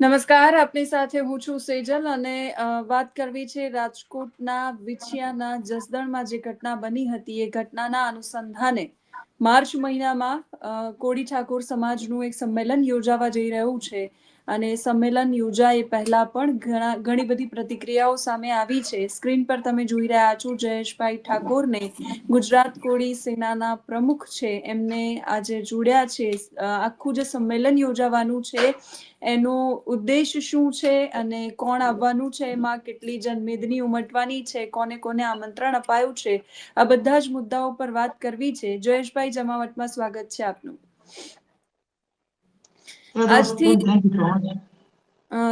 નમસ્કાર, આપની સાથે હું છું સેજલ અને વાત કરવી છે રાજકોટના વિછિયાના જસદણમાં જે ઘટના બની હતી, એ ઘટનાના અનુસંધાને માર્ચ મહિનામાં કોડી ઠાકોર સમાજનું એક સંમેલન યોજાવા જઈ રહ્યું છે. અને સંમેલન યોજાય પહેલા પણ ઘણા, ઘણી બધી પ્રતિક્રિયાઓ સામે આવી છે. સ્ક્રીન પર તમે જોઈ રહ્યા છો જયેશભાઈ ઠાકોરને. ગુજરાત કોળી સેનાના પ્રમુખ છે. એમને આજે જોડ્યા છે. આખું જે સંમેલન યોજાવાનું છે, એનો ઉદ્દેશ શું છે અને કોણ આવવાનું છે? એમાં કેટલી જનમેદની ઉમટવાની છે? કોને કોને આમંત્રણ અપાયું છે? આ બધા જ મુદ્દાઓ પર વાત કરવી છે. જયેશભાઈ, જમાવટમાં સ્વાગત છે આપનું. આજથી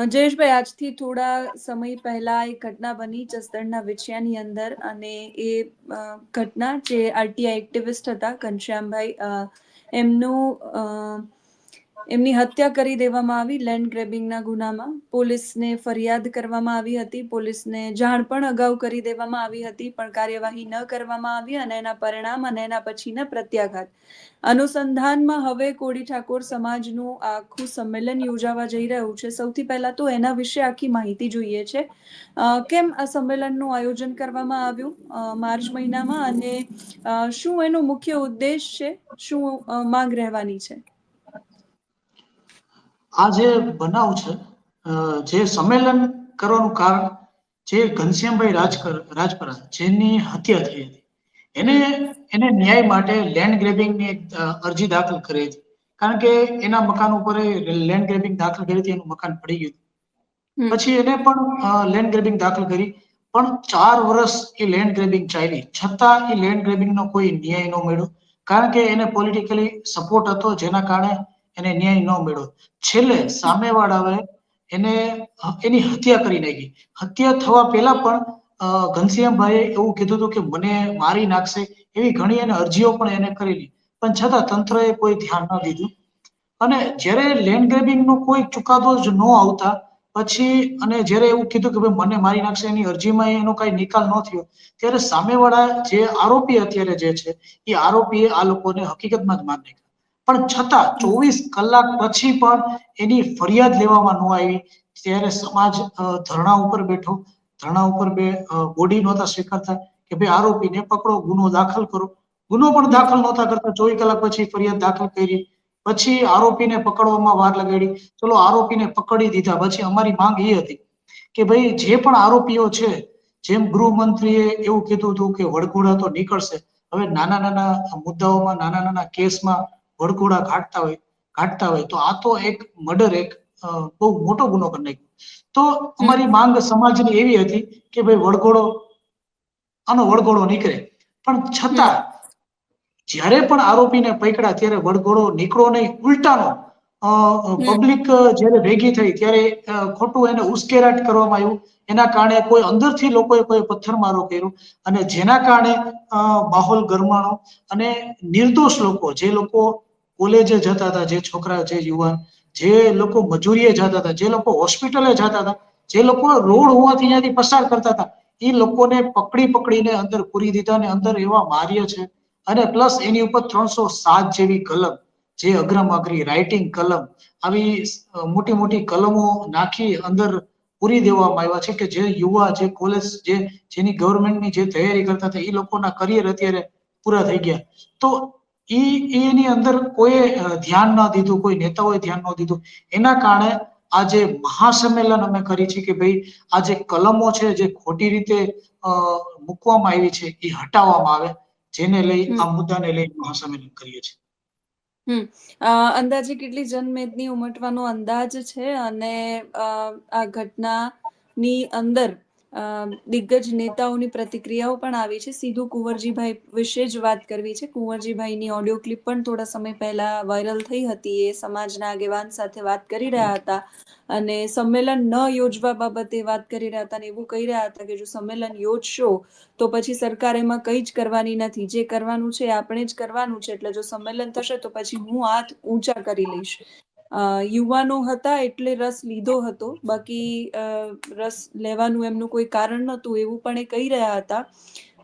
જયેશભાઈ આજથી થોડા સમય પહેલા એક ઘટના બની જસદણના વિછિયાની અંદર અને એ ઘટના જે આરટીઆઈ એક્ટિવિસ્ટ હતા ઘનશ્યામભાઈ એમનું એમની હત્યા કરી દેવામાં આવી લેન્ડ ગ્રેબિંગના ગુનામાં. પોલીસને ફરિયાદ કરવામાં આવી હતી. પોલીસને જાણ પણ અગાઉ કરી દેવામાં આવી હતી, પણ કાર્યવાહી ન કરવામાં આવી અને એના પરિણામ અને એના પછીના પ્રત્યાઘાત. અનુસંધાનમાં હવે કોડી ઠાકોર સમાજનું આખું સંમેલન યોજાવા જઈ રહ્યું છે. સૌથી પહેલા તો એના વિશે આખી માહિતી જોઈએ છે. કેમ આ સંમેલનનું આયોજન કરવામાં આવ્યું? માર્ચ મહિનામાં અને શું એનો મુખ્ય ઉદ્દેશ છે? શું માંગ રહેવાની છે? આ જે બનાવ છે જે સંમેલન કરવાનું કારણ જે ઘનશ્યામભાઈ રાજકર રાજપરા જેની હત્યા થઈ હતી એને એને ન્યાય માટે લેન્ડ ગ્રેબિંગની એક અરજી દાખલ કરી હતી. કારણ કે એના મકાન ઉપર લેન્ડ ગ્રેબિંગ દાખલ કરી હતી એનું મકાન પડી ગયું પછી એને પણ લેન્ડ ગ્રેબિંગ દાખલ કરી પણ ચાર વર્ષ એ લેન્ડ ગ્રેબિંગ ચાલી. છતાં એ લેન્ડ ગ્રેબિંગ નો કોઈ ન્યાય ન મળ્યો. કારણ કે એને પોલિટિકલી સપોર્ટ હતો જેના કારણે એને ન્યાય ન મળ્યો. છેલ્લે સામેવાળાએ એને એની હત્યા કરી નાખી. હત્યા થવા પહેલા પણ ઘનશ્યામભાઈએ એવું કીધું હતું કે મને મારી નાખશે એવી ઘણી એને અરજીઓ પણ એને કરેલી. પણ છતાં તંત્રએ કોઈ ધ્યાન ન દીધું. અને જ્યારે લેન્ડ ગ્રેબિંગનો કોઈ ચુકાદો જ ન આવતા, પછી અને જ્યારે એવું કીધું કે ભાઈ મને મારી નાખશે એની અરજીમાં એનો કઈ નિકાલ ન થયો, ત્યારે સામેવાળા જે આરોપી અત્યારે જે છે, એ આરોપીએ આ લોકોને હકીકતમાં જ માર નાખ્યા. પણ છતાં ચોવીસ કલાક પછી પણ એની ફરિયાદ લેવામાં ન આવી. ત્યારે સમાજ ધરણા ઉપર બેઠો. ધરણા ઉપર બે બોડી નહોતા સ્વીકારતા કે ભાઈ આરોપીને પકડો, ગુનો દાખલ કરો. ગુનો પણ દાખલ નહોતા કરતા. ચોવીસ કલાક પછી ફરિયાદ દાખલ કરી. પછી આરોપીને પકડવામાં વાર લગાડી. ચલો આરોપીને પકડી દીધા. પછી અમારી માંગ એ હતી કે ભાઈ જે પણ આરોપીઓ છે, જેમ ગૃહમંત્રીએ એવું કીધું હતું કે વડઘોડા તો નીકળશે. હવે નાના નાના મુદ્દાઓમાં નાના નાના કેસમાં વડઘોડા કાઢતા હોય કાઢતા હોય તો આ તો એક મર્ડર એક બહુ મોટો ગુનો કરી નાખ્યો. તો અમારી માંગ સમાજની એવી હતી કે ભાઈ વડઘોડો, આનો વડઘોડો નીકળે. પણ છતાં, જ્યારે પણ આરોપીને પકડ્યા ત્યારે વડઘોડો નીકળો નહીં, ઉલટાનો. પબ્લિક જ્યારે ભેગી થઈ ત્યારે ખોટું એને ઉશ્કેરાટ કરવામાં આવ્યું. એના કારણે કોઈ અંદરથી લોકોએ કોઈ પથ્થરમારો કર્યો. અને જેના કારણે માહોલ ગરમાણો અને નિર્દોષ લોકો જે લોકો કોલેજે જતા હતા જે છોકરા જે યુવાન જે લોકો મજૂરીએ જતા હતા જે લોકો હોસ્પિટલે જતા હતા જે લોકો રોડ હોવાથી ત્યાંથી પસાર કરતા હતા એ લોકોને પકડી પકડીને અંદર પૂરી દીધા અને અંદર એવા માર્ય છે. અને પ્લસ એની ઉપર ત્રણસો સાત જેવી કલમ જે અગ્રમ અગ્રી રાઇટિંગ કલમ આવી મોટી મોટી કલમો નાખી અંદર પૂરી દેવામાં આવ્યા છે કે જે યુવા જે કોલેજ જે જેની ગવર્મેન્ટની જે તૈયારી કરતા હતા એ લોકોના કરિયર અત્યારે પૂરા થઈ ગયા. તો એ એની અંદર કોઈ ધ્યાન ન દીધું કોઈ નેતાઓએ ધ્યાન ન દીધું. એના કારણે આ જે મહાસંમેલન અમે કરી છે કે ભાઈ આ જે કલમો છે જે ખોટી રીતે મૂકવામાં આવી છે એ હટાવવામાં આવે જેને લઈ આ મુદ્દાને લઈ મહાસંમેલન કરીએ છીએ. હમ. અંદાજે કેટલી જનમેદની ઉમટવાનો અંદાજ છે? અને આ ઘટનાની અંદર દિગ્ગજ નેતાઓની પ્રતિક્રિયાઓ પણ આવી છે. સીધું કુંવરજીભાઈ વિશે જ વાત કરવી છે. કુંવરજીભાઈની ઓડિયો ક્લિપ પણ થોડા સમય પહેલા વાયરલ થઈ હતી. એ સમાજના આગેવાન સાથે વાત કરી રહ્યા હતા અને સંમેલન ન યોજવા બાબતે વાત કરી રહ્યા હતા અને એવું કહી રહ્યા હતા કે જો સંમેલન યોજશો તો પછી સરકાર એમાં કંઈ જ કરવાની નથી. જે કરવાનું છે આપણે જ કરવાનું છે. એટલે જો સંમેલન થશે તો પછી હું હાથ ઊંચા કરી લઈશ. યુવાનો હતા એટલે રસ લીધો હતો. બાકી રસ લેવાનું એમનું કોઈ કારણ નહોતું, એવું પણ એ કહી રહ્યા હતા.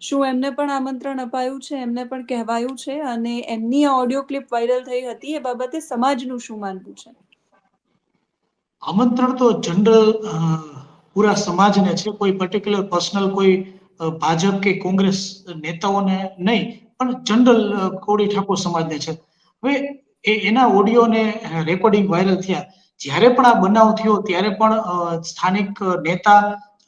શું એમને પણ આમંત્રણ અપાયું છે? એમને પણ કહેવાયું છે. અને એમની ઓડિયો ક્લિપ વાયરલ થઈ હતી, એ બાબતે સમાજનું શું માનવું છે? આમંત્રણ તો જનરલ પૂરા સમાજને છે. કોઈ પર્ટિક્યુલર પર્સનલ કોઈ ભાજપ કે કોંગ્રેસ નેતાઓને નહીં, પણ જનરલ કોળી ઠાકોર સમાજને છે. હવે એ એના ઓડિયો ને રેકોર્ડિંગ વાયરલ થયા. જ્યારે પણ આ બનાવ થયો, ત્યારે પણ સ્થાનિક નેતા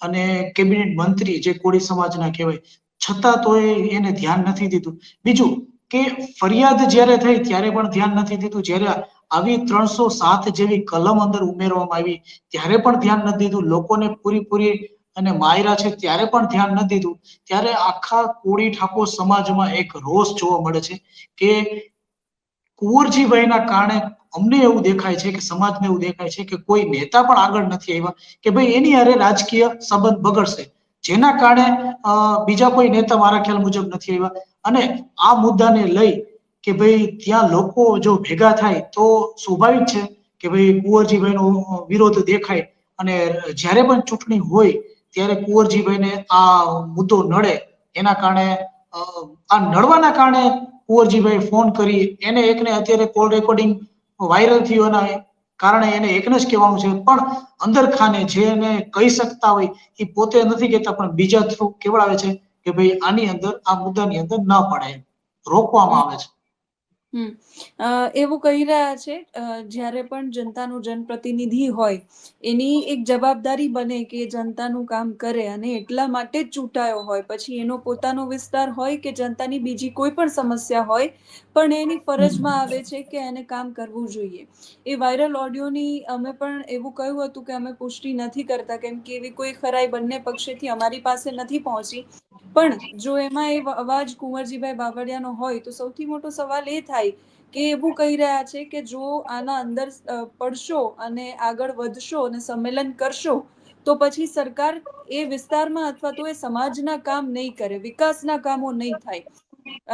અને કેબિનેટ મંત્રી જે કોળી સમાજના કહેવાય, છતાં તો એને ધ્યાન નથી દીધું. બીજું કે ફરિયાદ જ્યારે થઈ, ત્યારે પણ ધ્યાન નથી દીધું. જ્યારે આવી ત્રણસો સાત જેવી કલમ અંદર ઉમેરવામાં આવી, ત્યારે પણ ધ્યાન નથી દીધું. લોકોને પૂરીપૂરી અને માયરા છે, ત્યારે પણ ધ્યાન નથી દીધું. ત્યારે આખા કોળી ઠાકોર સમાજમાં એક રોષ જોવા મળે છે કે કુંવરજીભાઈના કારણે અમને એવું દેખાય છે કે સમાજને એવું દેખાય છે કે કોઈ નેતા પણ આગળ નથી આવ્યા કે ભાઈ એની અરે રાજકીય સંબંધ બગડશે. જેના કારણે બીજા કોઈ નેતા મારા ખ્યાલ મુજબ નથી આવ્યા. અને આ મુદ્દાને લઈ કે ભાઈ ત્યાં લોકો જો ભેગા થાય તો સ્વાભાવિક છે કે ભાઈ કુંવરજીભાઈનો વિરોધ દેખાય. અને જ્યારે પણ ચૂંટણી હોય ત્યારે કુંવરજીભાઈને આ મુદ્દો નડે. એના કારણે આ નડવાના કારણે કુંવરજીભાઈ ફોન કરી, એને એકને અત્યારે કોલ રેકોર્ડિંગ વાયરલ થયું એના કારણે એને એકને જ કહેવાનું છે પણ અંદર ખાને જે એને કહી શકતા હોય એ પોતે નથી કહેતા, પણ બીજા થ્રુ કેવડાવે છે કે ભાઈ આની અંદર, આ મુદ્દાની અંદર ન પડે એમ. રોકવામાં આવે છે એવું કહી રહ્યા છે જ્યારે પણ જનતાનું જનપ્રતિનિધિ હોય, એની એક જવાબદારી બને કે જનતાનું કામ કરે અને એટલા માટે જ ચૂંટાયો હોય. પછી એનો પોતાનો વિસ્તાર હોય કે જનતાની બીજી કોઈ પણ સમસ્યા હોય, પણ એની ફરજમાં આવે છે કે એને કામ કરવું જોઈએ. એ વાયરલ ઓડિયોની અમે પણ એવું કહ્યું હતું કે અમે પુષ્ટિ નથી કરતા કેમ કે એવી કોઈ ખરાઈ બંને પક્ષેથી અમારી પાસે નથી પહોંચી. પણ જો એમાં એ અવાજ કુંવરજીભાઈ બાવળિયાનો હોય તો સૌથી મોટો સવાલ એ થાય કે એવું કહી રહ્યા છે કે જો આના અંદર પડશો અને આગળ વધશો અને સંમેલન કરશો, તો પછી સરકાર એ વિસ્તારમાં અથવા તો એ સમાજના કામ નહીં કરે, વિકાસના કામો નહીં થાય.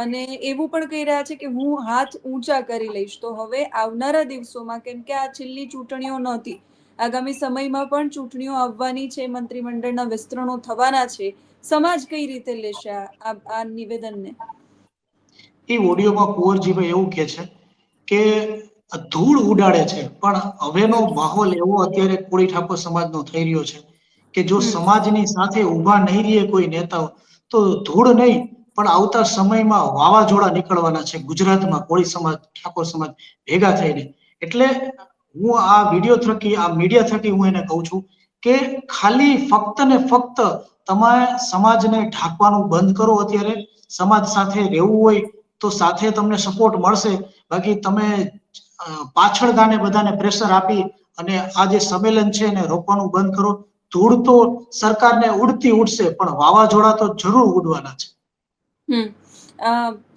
અને એવું પણ કહી રહ્યા છે કે હું હાથ ઊંચા કરી લઈશ. તો હવે આવનારા દિવસોમાં, કેમ કે આ છેલ્લી ચૂંટણીઓ નહોતી, આગામી સમયમાં પણ ચૂંટણીઓ આવવાની છે, મંત્રીમંડળના વિસ્તરણો થવાના છે. સમાજ કઈ રીતે લેશે આ નિવેદનને? એ ઓડિયોમાં કુંવરજીભાઈ એવું કે છે કે ધૂળ ઉડાડે છે પણ હવેનો માહોલ એવો અત્યારે કોળી ઠાકોર સમાજનો થઈ રહ્યો છે કે જો સમાજની સાથે ઊભા નહીં રહીએ કોઈ નેતાઓ તો ધૂળ નહીં પણ આવતા સમયમાં વાવાઝોડા નીકળવાના છે ગુજરાતમાં કોળી સમાજ ઠાકોર સમાજ ભેગા થઈને. એટલે હું આ વીડિયો થકી આ મીડિયા થકી હું એને કહું છું કે ખાલી ફક્ત ને ફક્ત તમે સમાજને ઢાંકવાનું બંધ કરો અત્યારે સમાજ સાથે રહેવું હોય તો સાથે તમને સપોર્ટ મળશે. બાકી તમે પાછળ ગાને બધાને પ્રેશર આપી અને આ જે સંમેલન છે એને રોકવાનું બંધ કરો. ધૂળ તો સરકારને ઉડતી ઉડશે, પણ વાવાઝોડા તો જરૂર ઉડવાના છે.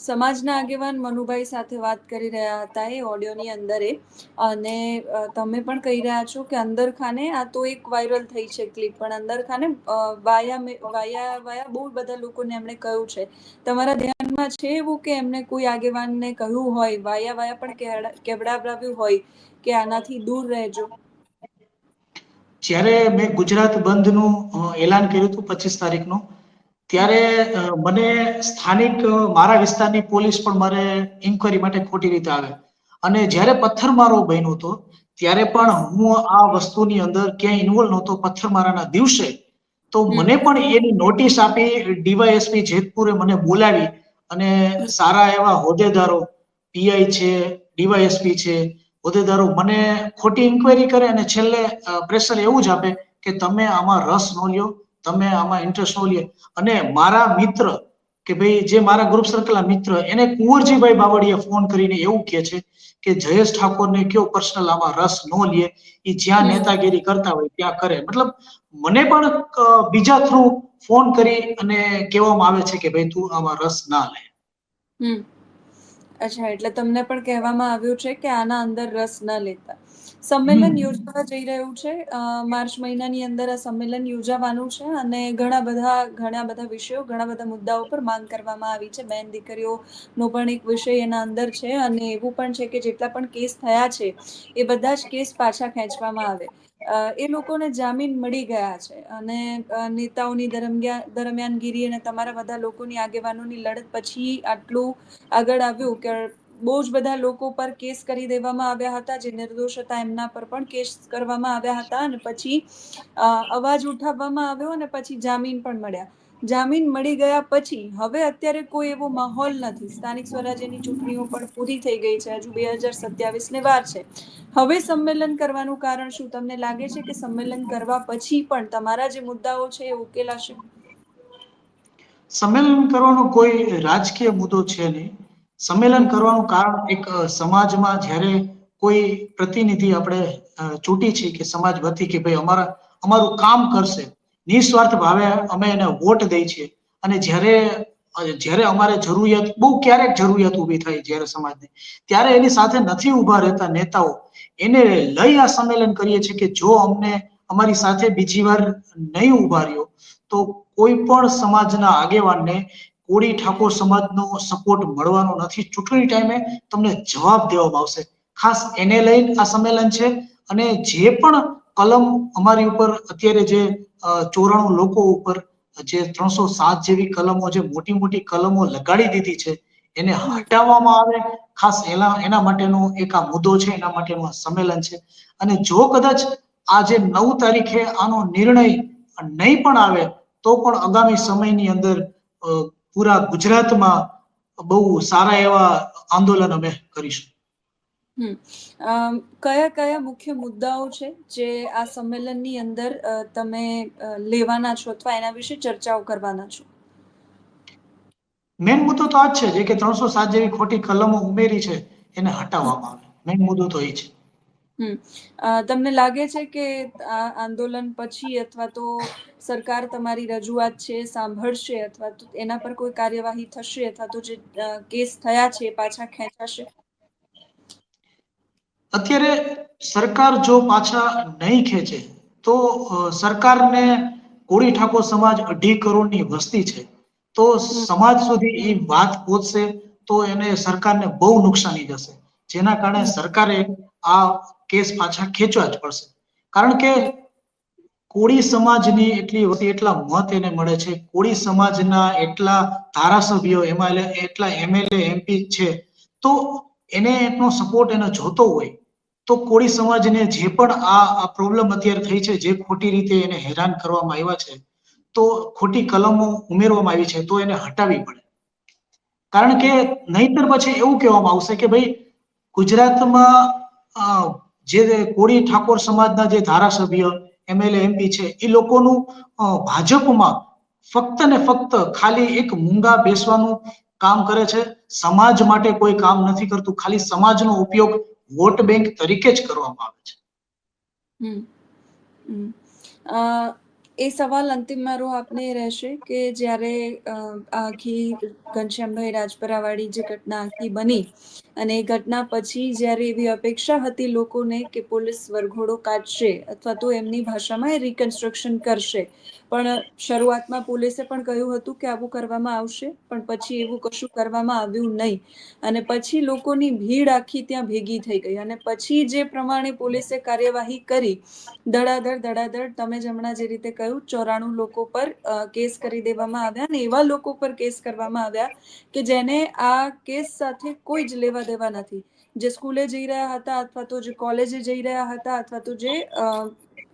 સમાજના આગેવાન મનુભાઈ સાથે વાત કરી રહ્યા હતા એ ઓડિયોની અંદર. અને તમે પણ કહી રહ્યા છો કે અંદર ખાને આ તો એક વાયરલ થઈ છે ક્લિપ, પણ અંદર ખાને વાયા વાયા વાયા બહુ બધા લોકોને એમણે કહ્યું છે. તમારા ધ્યાનમાં છે એવું કે એમને કોઈ આગેવાનને કહ્યું હોય, વાયા વાયા પણ કેવડાવ્યું હોય કે આનાથી દૂર રહેજો? જ્યારે મેં ગુજરાત બંધનું એલાન કર્યું હતું પચીસ તારીખનું ત્યારે મને સ્થાનિક મારા વિસ્તારની પોલીસ પણ મારે ઇન્કવાયરી માટે ખોટી રીતે આવે. અને જ્યારે પથ્થરમારો બન્યો હતો ત્યારે પણ હું આ વસ્તુની અંદર ક્યાંય ઇન્વોલ્વ નહોતો પથ્થરમારાના દિવસે. તો મને પણ એની નોટિસ આપી ડીવાયએસપી જેતપુરે મને બોલાવી અને સારા એવા હોદ્દેદારો પીઆઈ છે ડીવાયએસપી છે હોદ્દેદારો મને ખોટી ઇન્કવાયરી કરે અને છેલ્લે પ્રેશર એવું જ આપે કે તમે આમાં રસ ન લ્યો તમે આમાં ઇન્ટરેસ્ટ નો લે અને મારા મિત્ર કે ભાઈ જે મારા ગ્રુપ સર્કલના મિત્ર એને કુંવરજીભાઈ બાવળીએ ફોન કરીને એવું કહે છે કે જયેશ ઠાકોરને કયો પર્સનલ આમાં રસ ન લે એ જ્યાં નેતાગીરી કરતા હોય ત્યાં કરે. મતલબ મને પણ બીજા થ્રુ ફોન કરી અને કહેવામાં આવે છે કે ભાઈ તું આમાં રસ ના લે. હમ. અચ્છા એટલે તમને પણ કહેવામાં આવ્યું છે કે આના અંદર રસ ન લેતા. સંમેલન યોજવા જઈ રહ્યું છે. માર્ચ મહિનાની અંદર આ સંમેલન યોજાવાનું છે અને ઘણા બધા ઘણા બધા વિષયો ઘણા બધા મુદ્દાઓ પર માંગ કરવામાં આવી છે. બેન દીકરીઓનો પણ એક વિષય એના અંદર છે અને એવું પણ છે કે જેટલા પણ કેસ થયા છે એ બધા જ કેસ પાછા ખેંચવામાં આવે. એ લોકોને જામીન મળી ગયા છે અને નેતાઓની દરમિયાનગીરી અને તમારા બધા લોકોની આગેવાનોની લડત પછી આટલું આગળ આવ્યું કે બહુ જ બધા લોકો પર કેસ કરી દેવામાં આવ્યા હતા, જે નિર્દોષ હતા એમના પર પણ કેસ કરવામાં આવ્યા હતા અને પછી અવાજ ઉઠાવવામાં આવ્યો અને પછી જામીન પણ મળ્યા. જામીન મળી ગયા પછી, હવે અત્યારે કોઈ એવો માહોલ નથી. સ્થાનિક સ્વરાજ્યની ચૂંટણીઓ પણ પૂરી થઈ ગઈ છે. હજુ બે હજાર સત્યાવીસ ને વાર છે. હવે સંમેલન કરવાનું કારણ શું? તમને લાગે છે કે સંમેલન કરવા પછી પણ તમારા જે મુદ્દાઓ છે એ ઉકેલાશે? સંમેલન કરવાનો કોઈ રાજકીય મુદ્દો છે નહીં. સંમેલન કરવાનું કારણ એક સમાજમાં જ્યારે કોઈ પ્રતિનિધિ આપણે ચૂંટી છીએ કે સમાજ વતી કે ભાઈ અમારા, અમારું કામ કરશે, નિસ્વાર્થ ભાવે અમે એને વોટ દઈ છીએ. અને જ્યારે જ્યારે અમારે જરૂરિયાત, બહુ ક્યારેક જરૂરિયાત ઊભી થાય જ્યારે સમાજને, ત્યારે એની સાથે નથી ઊભા રહેતા નેતાઓ, એને લઈ આ સંમેલન કરીએ છીએ કે જો અમને અમારી સાથે બીજી વાર નહીં ઊભા રહ્યો, તો કોઈ પણ સમાજના આગેવાનને કોળી ઠાકોર સમાજનો સપોર્ટ મળવાનો નથી. ચૂંટણી ટાઈમે તમને જવાબ દેવામાં આવશે. ખાસ એને લઈને આ સંમેલન છે અને જે પણ કલમ અમારી ઉપર અત્યારે જે ચોરાણું લોકો ઉપર જે ત્રણસો સાત જેવી કલમો જે મોટી મોટી કલમો લગાડી દીધી છે, એને હટાવવામાં આવે. ખાસ એના એના માટેનો એક આ મુદ્દો છે, એના માટેનું આ સંમેલન છે. અને જો કદાચ આ જે નવ તારીખે આનો નિર્ણય નહીં પણ આવે, તો પણ આગામી સમયની અંદર પૂરા ગુજરાતમાં બહુ સારા એવા આંદોલન અમે કરીશું. કયા કયા મુખ્ય મુદ્દાઓ છે જે આ સંમેલનની અંદર તમે લેવાના છો અથવા એના વિશે ચર્ચાઓ કરવાના છો? મેન મુદ્દો તો આ જ છે જે કે ત્રણસો સાત જેવી ખોટી કલમો ઉમેરી છે એને હટાવવામાં આવે. મેન મુદ્દો તો એ છે. તમને લાગે છે કે આ આંદોલન પછી અથવા તો સરકાર તમારી રજૂઆત છે સાંભળશે અથવા તો એના પર કોઈ કાર્યવાહી થશે અથવા તો જે કેસ થયા છે પાછા ખેંચાશે? અત્યારે સરકાર જો પાછા નહીં ખેંચે તો સરકારને કોળી ઠાકોર સમાજ અઢી કરોડની વસ્તી છે. તો સમાજ સુધી એ વાત પહોંચશે તો એને સરકારને બહુ નુકસાની જશે. જેના કારણે સરકારે આ કેસ પાછા ખેંચવા જ પડશે. કારણ કે કોળી સમાજની એટલી વસ્તી, એટલા મત એને મળે છે. કોળી સમાજના એટલા ધારાસભ્યો એમાં એટલા એમએલએ, એમપી છે, તો એને એટલો સપોર્ટ એને જોતો હોય, તો કોળી સમાજને જે પણ આ પ્રોબ્લેમ અત્યારે થઈ છે, જે ખોટી રીતે એને હેરાન કરવામાં આવ્યા છે, તો ખોટી કલમો ઉમેરવામાં આવી છે, તો એને હટાવવી પડે. કારણ કે નહીતર પછી એવું કહેવામાં આવશે કે ભાઈ ગુજરાતમાં જે કોળી ઠાકોર સમાજના જે ધારાસભ્ય એમએલએ એમપી છે, એ લોકોનું ભાજપમાં ફક્ત ને ફક્ત ખાલી એક મૂંગા બેસવાનું કામ કરે છે. સમાજ માટે કોઈ કામ નથી કરતું. ખાલી સમાજનો ઉપયોગ વોટ બેંક તરીકે જ કરવામાં આવે છે. એ સવાલ અંતિમ મારો આપને રહેશે કે જ્યારે આખી ઘનશ્યામભાઈ રાજપરાવાળી જે ઘટના આખી બની અને એ ઘટના પછી જ્યારે એવી અપેક્ષા હતી લોકોને કે પોલીસ વરઘોડો કાઢશે અથવા તો એમની ભાષામાં એ રિકન્સ્ટ્રક્શન કરશે પણ શરૂઆતમાં પોલીસે પણ કહ્યું હતું કે આવું કરવામાં આવશે, પણ પછી એવું કશું કરવામાં આવ્યું નહીં. અને પછી લોકોની ભીડ આખી ત્યાં ભેગી થઈ ગઈ. અને પછી જે પ્રમાણે પોલીસે કાર્યવાહી કરી, ધડાધડ ધડાધડ, તમે જ હમણાં જે રીતે કહ્યું, ચોરાણું લોકો પર કેસ કરી દેવામાં આવ્યા અને એવા લોકો પર કેસ કરવામાં આવ્યા કે જેને આ કેસ સાથે કોઈ જ લેવા દેવા નથી. જે સ્કૂલે જઈ રહ્યા હતા અથવા તો જે કોલેજે જઈ રહ્યા હતા અથવા તો જે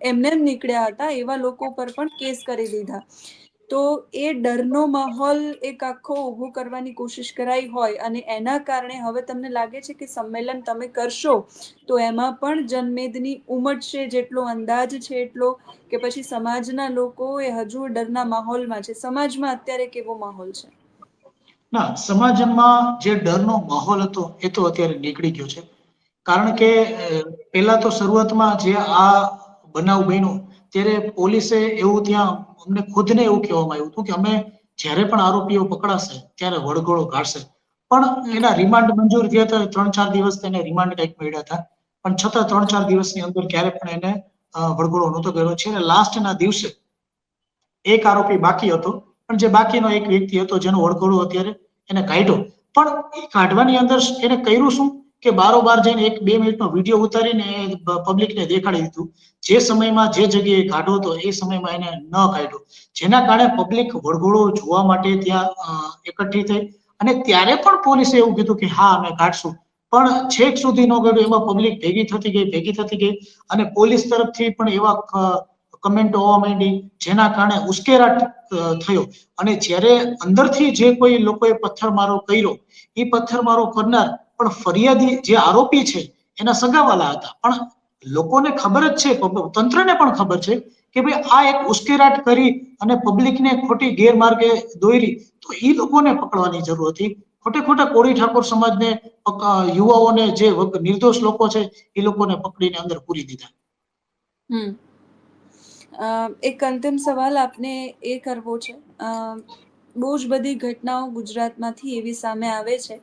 એમને એમ નીકળ્યા હતા, એવા લોકો પર પણ કેસ કરી દીધા. તો એ ડરનો માહોલ એક આખો ઊભો કરવાની કોશિશ કરાઈ હોય અને એના કારણે હવે તમને લાગે છે કે સંમેલન તમે કરશો, તો એમાં પણ જનમેદની ઉમટશે જેટલો અંદાજ છે એટલો કે પછી સમાજના લોકો એ હજુ ડરના માહોલમાં છે. સમાજમાં અત્યારે કેવો માહોલ છે? ના, સમાજમાં જે ડરનો માહોલ હતો એ તો અત્યારે નીકળી ગયો છે. કારણ કે પહેલા તો શરૂઆતમાં જે આ બનાવ બન્યો, ત્યારે પોલીસે એવું ત્યાં અમને ખુદને એવું કહેવામાં આવ્યું હતું કે અમે જ્યારે પણ આરોપીઓ પકડાશે, ત્યારે વળગોળો કાઢશે પણ એના રિમાન્ડ મંજૂર થયા હતા ત્રણ ચાર દિવસ તેને રિમાન્ડ કંઈક મળ્યા હતા. પણ છતાં ત્રણ ચાર દિવસની અંદર ક્યારે પણ એને વળગોળો નહોતો કર્યો. છે અને લાસ્ટના દિવસે એક આરોપી બાકી હતો. પણ જે બાકીનો એક વ્યક્તિ હતો, જેનો વળગોળો અત્યારે એને કાઢ્યો. પણ એ કાઢવાની અંદર એને કર્યું શું? કે બારોબાર જઈને એક બે મિનિટનો વીડિયો ઉતારીને પબ્લિકને દેખાડી દીધું. જે સમયમાં જે જગ્યાએ કાઢો હતો એ સમયમાં એને ન કાઢ્યો. જેના કારણે પબ્લિક વળગોળો જોવા માટે ત્યાં એકઠી થઈ. અને ત્યારે પણ પોલીસે એવું કીધું કે હા, અમે કાઢશું. પણ છેક સુધી ન કાઢ્યું. એમાં પબ્લિક ભેગી થતી ગઈ, ભેગી થતી ગઈ. અને પોલીસ તરફથી પણ એવા કમેન્ટો હોવા માંડી, જેના કારણે ઉશ્કેરાટ થયો. અને જ્યારે અંદરથી જે કોઈ લોકોએ પથ્થરમારો કર્યો એ પથ્થરમારો કરનાર પણ ફરિયાદી જે આરોપી છે, એના સગાવાલા હતા. પણ લોકોને ખબર જ છે તંત્રને પણ ખબર છે કે ભાઈ આ એક ઉશ્કેરાટ કરી અને પબ્લિકને ખોટી ગેરમાર્ગે દોરી, તો એ લોકોને પકડવાની જરૂર હતી. ખોટે ખોટા કોળી ઠાકોર સમાજને યુવાઓને જે નિર્દોષ લોકો છે એ લોકોને પકડીને અંદર પૂરી દીધા. એક અંતિમ સવાલ આપને એ કરવો છે. બહુ જ બધી ઘટનાઓ ગુજરાતમાંથી એવી સામે આવે છે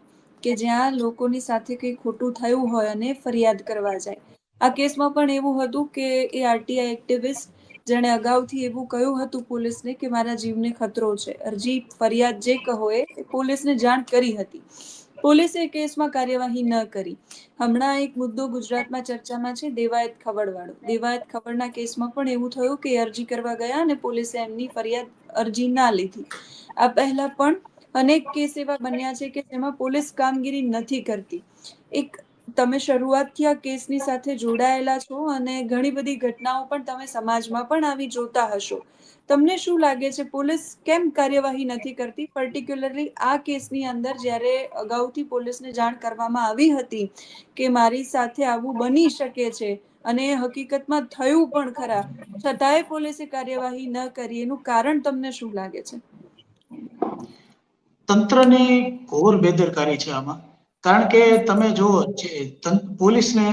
કે જ્યાં લોકોની સાથે કંઈ ખોટું થયું હોય અને ફરિયાદ કરવા જાય. આ કેસમાં પણ એવું હતું કે એ આરટીઆઈ એક્ટિવિસ્ટ જેણે અગાઉથી એવું કહ્યું હતું પોલીસને કે મારા જીવને ખતરો છે. અરજી, ફરિયાદ જે કહો એ પોલીસને જાણ કરી હતી. પોલીસે કેસમાં કાર્યવાહી ન કરી. હમણાં એક મુદ્દો ગુજરાતમાં ચર્ચામાં છે, દેવાયત ખબરવાળો દેવાયત ખબરના કેસમાં પણ એવું થયું કે અરજી કરવા ગયા અને પોલીસે એમની ફરિયાદ અરજી ના લીધી. આ પહેલા પણ અનેક કેસ એવા બન્યા છે કે જેમાં પોલીસ કામગીરી નથી કરતી. એક, તમે શરૂઆતથી આ કેસની સાથે જોડાયેલા છો અને ઘણી બધી ઘટનાઓ પણ તમે સમાજમાં પણ આવી જોતા હશો. તમને શું લાગે છે, પોલીસ કેમ કાર્યવાહી નથી કરતી? પર્ટિક્યુલરલી આ કેસની અંદર જ્યારે અગાઉથી પોલીસને જાણ કરવામાં આવી હતી કે મારી સાથે આવું બની શકે છે અને હકીકતમાં થયું પણ ખરા, છતાંય પોલીસે કાર્યવાહી ન કરી. એનું કારણ તમને શું લાગે છે? તંત્રની ઘોર બેદરકારી છે આમાં. કારણ કે તમે જુઓ પોલીસને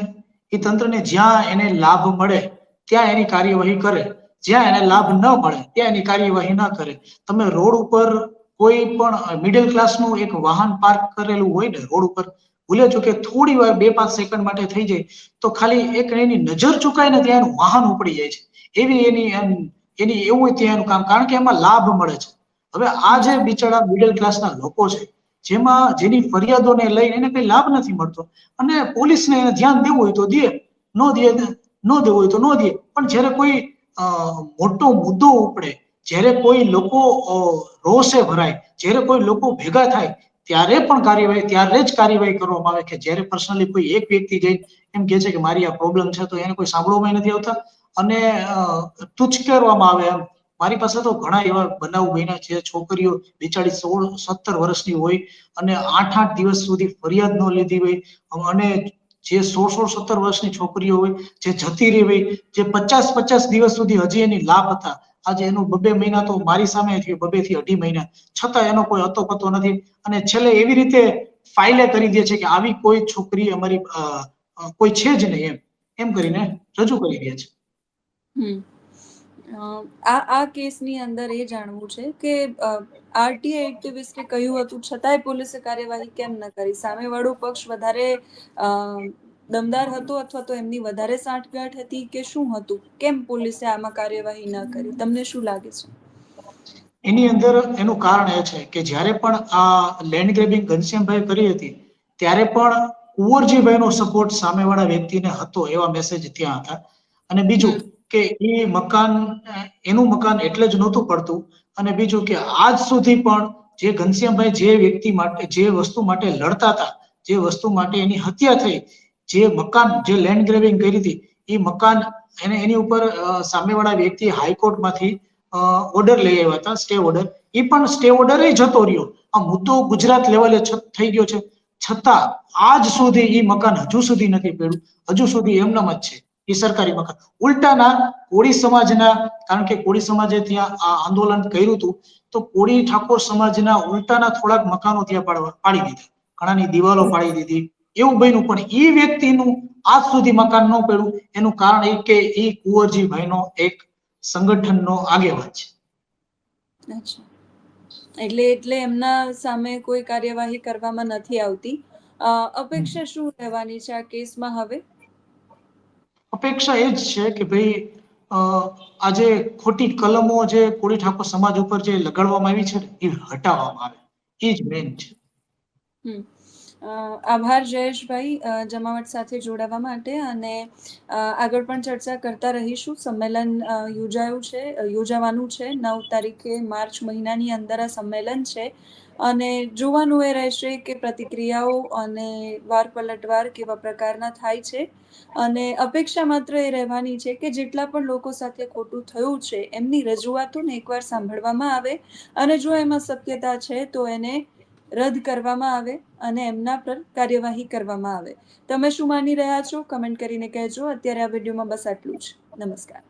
એ તંત્રને જ્યાં એને લાભ મળે, ત્યાં એની કાર્યવાહી કરે. જ્યાં એને લાભ ન મળે, ત્યાં એની કાર્યવાહી ન કરે. તમે રોડ ઉપર કોઈ પણ મિડલ ક્લાસનું એક વાહન પાર્ક કરેલું હોય ને, રોડ ઉપર ભૂલે જો કે થોડી વાર બે પાંચ સેકન્ડ માટે થઈ જાય, તો ખાલી એક એની નજર ચુકાય ને ત્યાં એનું વાહન ઉપડી જાય છે. એવી એની એની એવું ત્યાં એનું કામ. કારણ કે એમાં લાભ મળે છે. હવે આ જે બિચારા મિડલ ક્લાસના લોકો છે, જેમાં જેની ફરિયાદોને લઈને એને કઈ લાભ નથી મળતો અને પોલીસને એને ધ્યાન દેવું હોય તો દે, ન દે, ન દેવું હોય તો ન દે. પણ જ્યારે કોઈ મોટો મુદ્દો ઉપડે, જ્યારે કોઈ લોકો રોષે ભરાય, જ્યારે કોઈ લોકો ભેગા થાય, ત્યારે પણ કાર્યવાહી, ત્યારે જ કાર્યવાહી કરવામાં આવે કે જ્યારે પર્સનલી કોઈ એક વ્યક્તિ જઈને એમ કે છે કે મારી આ પ્રોબ્લેમ છે તો એને કોઈ સાંભળવામાં નથી આવતા અને તુચ્છ કરવામાં આવે એમ. મારી પાસે તો ઘણા એવા બનાવ બન્યા છે. છોકરીઓ બિચારી સોળ, સત્તર વર્ષની હોય અને આઠ આઠ દિવસ સુધી ફરિયાદ ન લીધી હોય. અને જે સોળ સોળ સત્તર વર્ષની છોકરીઓ હોય, જે જતી રહી હોય, જે પચાસ પચાસ દિવસ સુધી હજી એની લાભ હતા. આજે એનું બબે મહિના તો મારી સામે થયું બબે થી અઢી મહિના. છતાં એનો કોઈ હતો પતો નથી. અને છેલ્લે એવી રીતે ફાઇલે કરી દે છે કે આવી કોઈ છોકરી અમારી કોઈ છે જ નહીં એમ. એમ કરીને રજૂ કરી દે છે. આ આ કેસની અંદર એ જાણવું છે કે આરટીઆઈ એક્ટિવિસ્ટે કહ્યું હતું, છતાંય પોલીસે કાર્યવાહી કેમ ન કરી? સામેવાળો પક્ષ વધારે દમદાર હતો અથવા તો એમની વધારે સાંઠગાંઠ હતી કે શું હતું? કેમ પોલીસે આમાં કાર્યવાહી ન કરી? તમને શું લાગે છે? એની અંદર એનું કારણ એ છે કે જ્યારે પણ આ લેન્ડ ગ્રેબિંગ ઘનશ્યામભાઈ કરી હતી, ત્યારે પણ કુંવરજીભાઈનો સપોર્ટ સામેવાળા વ્યક્તિને હતો એવા મેસેજ ત્યાં હતા. અને બીજું કે એ મકાન, એનું મકાન એટલે જ નહોતું પડતું. અને બીજું કે આજ સુધી પણ જે ઘનશ્યામભાઈ જે વ્યક્તિ માટે, જે વસ્તુ માટે લડતા હતા, જે વસ્તુ માટે એની હત્યા થઈ, જે મકાન, જે લેન્ડ ગ્રેવિંગ કરી હતી, એ મકાન એને એની ઉપર સામેવાળા વ્યક્તિ હાઈકોર્ટમાંથી ઓર્ડર લઈ આવ્યા હતા સ્ટે ઓર્ડર એ પણ સ્ટે ઓર્ડર જતો રહ્યો. આ મુદ્દો ગુજરાત લેવલે થઈ ગયો છે. છતાં આજ સુધી એ મકાન હજુ સુધી નથી પડ્યું. હજુ સુધી એમનામ જ છે. સરકારી મકાન ઉલટાના કોળી સમાજના, કારણ કે કોળી સમાજે ત્યાં આ આંદોલન કર્યું હતું, તો કોળી ઠાકોર સમાજના ઉલટાના થોડાક મકાનો ત્યાં પાડી દીધા. ઘણાની દિવાલો પાડી દીધી. એવું બન્યું, પણ એ વ્યક્તિનું આજ સુધી મકાન ન પડ્યું. એનું કારણ એ કે એ કુંવરજીભાઈનો એક સંગઠનનો આગેવાન છે. એટલે એટલે એમના સામે કોઈ કાર્યવાહી કરવામાં નથી આવતી. અપેક્ષા શું રહેવાની છે આ કેસમાં હવે? અપેક્ષા એ જ છે કે ભાઈ આજે ખોટી કલમો જે કોળી ઠાકોર સમાજ ઉપર જે લગાડવામાં આવી છે એ હટાવવામાં આવે. એ જ મેન છે. આભાર જયેશભાઈ જમાવટ સાથે જોડાવા માટે અને આગળ પણ ચર્ચા કરતા રહીશું. સંમેલન યોજાયું છે યોજાવાનું છે. નવ તારીખે માર્ચ મહિનાની અંદર આ સંમેલન છે. અને જોવાનું એ રહેશે કે પ્રતિક્રિયાઓ અને વાર પલટવાર કેવા પ્રકારના થાય છે. અને અપેક્ષા માત્ર એ રહેવાની છે કે જેટલા પણ લોકો સાથે ખોટું થયું છે, એમની રજૂઆતોને એકવાર સાંભળવામાં આવે. અને જો એમાં શક્યતા છે, તો એને રદ કરવામાં આવે અને એમના પર કાર્યવાહી કરવામાં આવે. તમે શું માની રહ્યા છો? કમેન્ટ કરીને કહેજો. અત્યારે આ વિડીયોમાં બસ આટલું જ. નમસ્કાર.